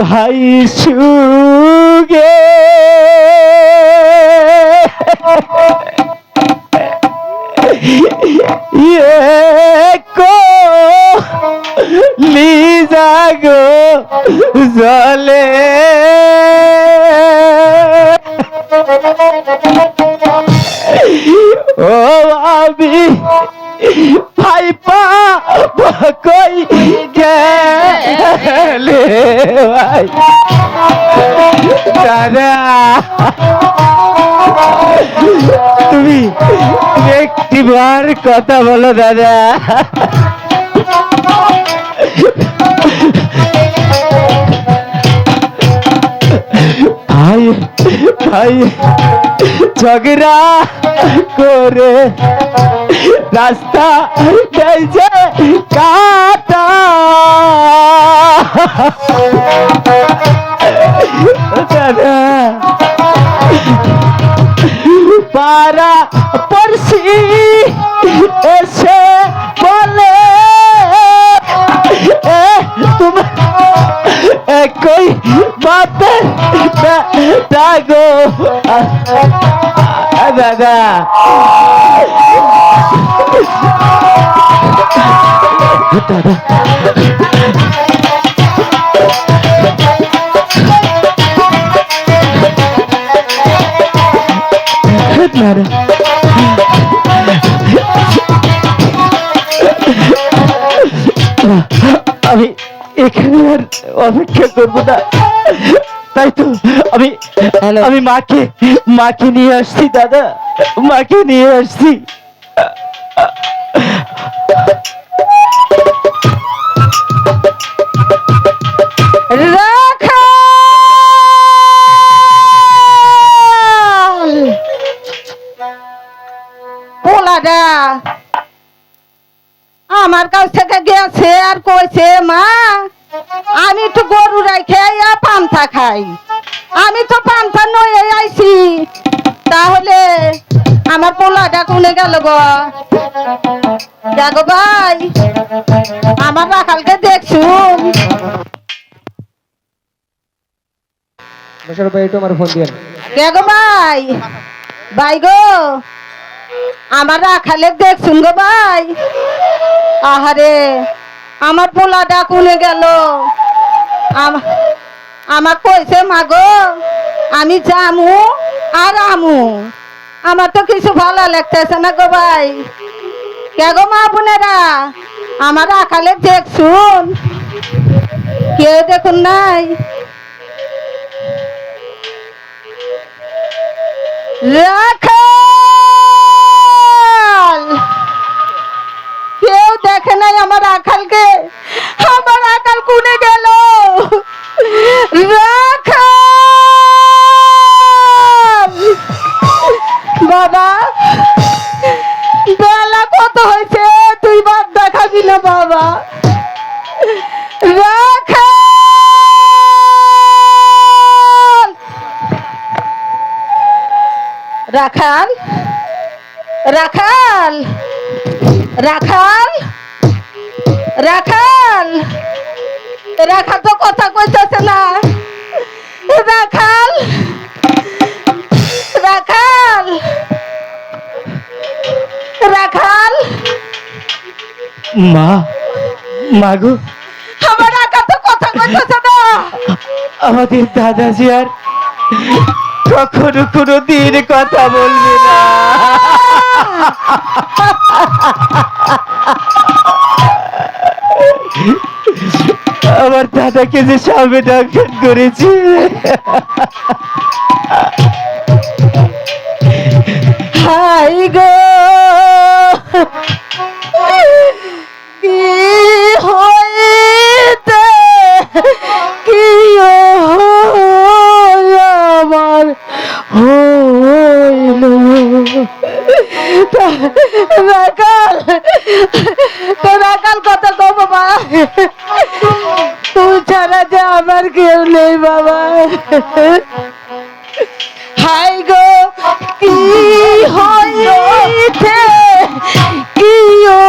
ভাই সুগে। লিজাগো জলে। ও আমি ভাইপা কই ভাই। দাদা। তুমি একটি একটিবার কথা বলো দাদা। ভাই ভাই। ঝগড়া করে রাস্তা গেছে কাটা। পারা পড়ছি এসে বলে তোমার একই বাতে দাদা দাদা দাদা। আমি এখানে আর অপেক্ষা করব না। তাই তো আমি আমি মাকে মাকে নিয়ে আসছি দাদা মাকে নিয়ে আসছি। পোলাডা আমার কাছ থেকে গেছে আর কইছে মা আমি তো গরু রাখে পান্থা খাই। আমি তো পান্থা নয়ে আইছি। তাহলে আমার পোলাটা কোনে গেল গো? দেখো ভাই আমার রাখালকে দেখছুন বসার ভাই ফোন গো ভাই ভাই গো আমার রাখালে দেখছুন গো ভাই। আহারে আমার পোলাটা কোনে গেল। আম- আমার কইছে মা গো আমি জামু আর আমু। আমার তো কিছু ভালো লাগতেছে না গো ভাই। কে গো মা বোনেরা? আমার রাখালে দেখছুন। কেউ দেখুন নাই। কেউ দেখে নাই আমার আখালকে। আমার আকাল কুনে গেল। বাবা, বেলা কত হয়েছে? তুই বাদ দেখাবি না, বাবা। রাখাল? রাখাল! রাখাল! রাখাল রাখাল তো কথা কইতেছে না। রাখাল রাখাল রাখাল। মা মাগো আমার রাখাল তো কথা কইতেছে না। আমাদের দাদাজি আর কখনো কোনো দিন কথা বলবে না। আমার দাদাকে যে সামনে ডাক্তার করেছি। হাই গো! কি হইতে কি আমার? হইল। তো রাকাল কত গো বাবা কেউ নেই বাবা। হাই গো, কি হইতে কি ও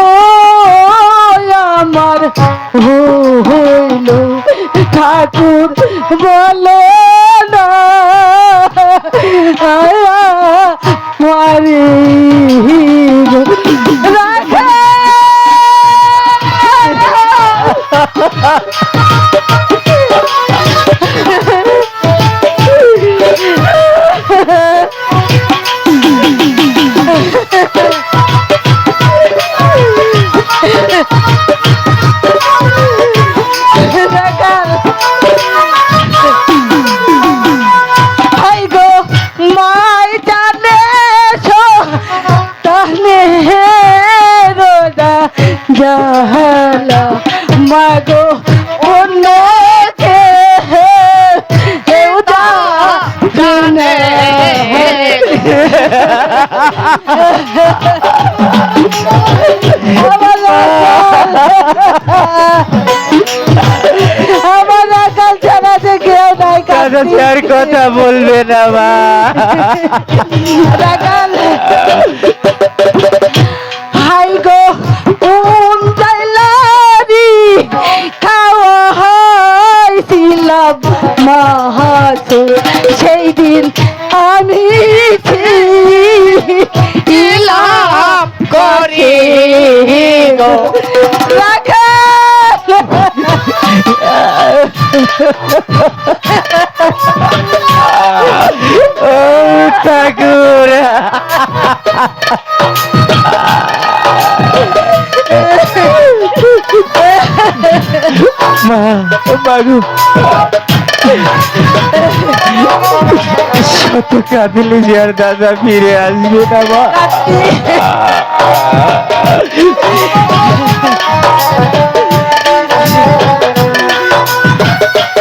আমার? হইল ঠাকুর বলো না। মারি ছাড়া কেউ নাই কাছে আর কথা বলবে না মা। হাই গো উম জাইলারি খাওয়া হয়েছিলাম মাহাত। সেই দিন আমি ইলাম করি গো ও ঠাকুর মা বাবু শত কাঁদলে যে আর দাদা ফিরে আসবে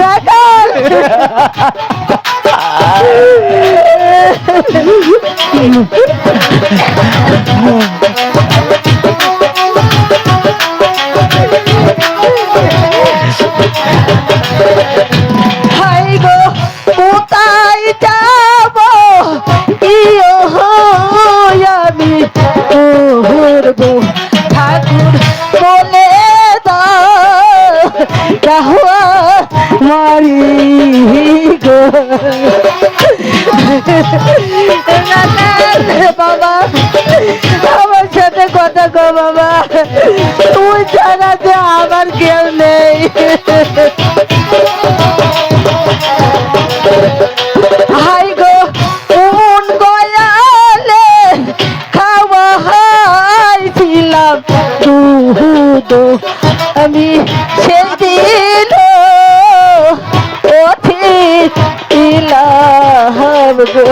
রাখাল তুই ছাড়া আমার কেউ নেই। হাই গো কোন খাওয়া হাইছিলাম। দুধ আমি সেদিন ইলাম গো।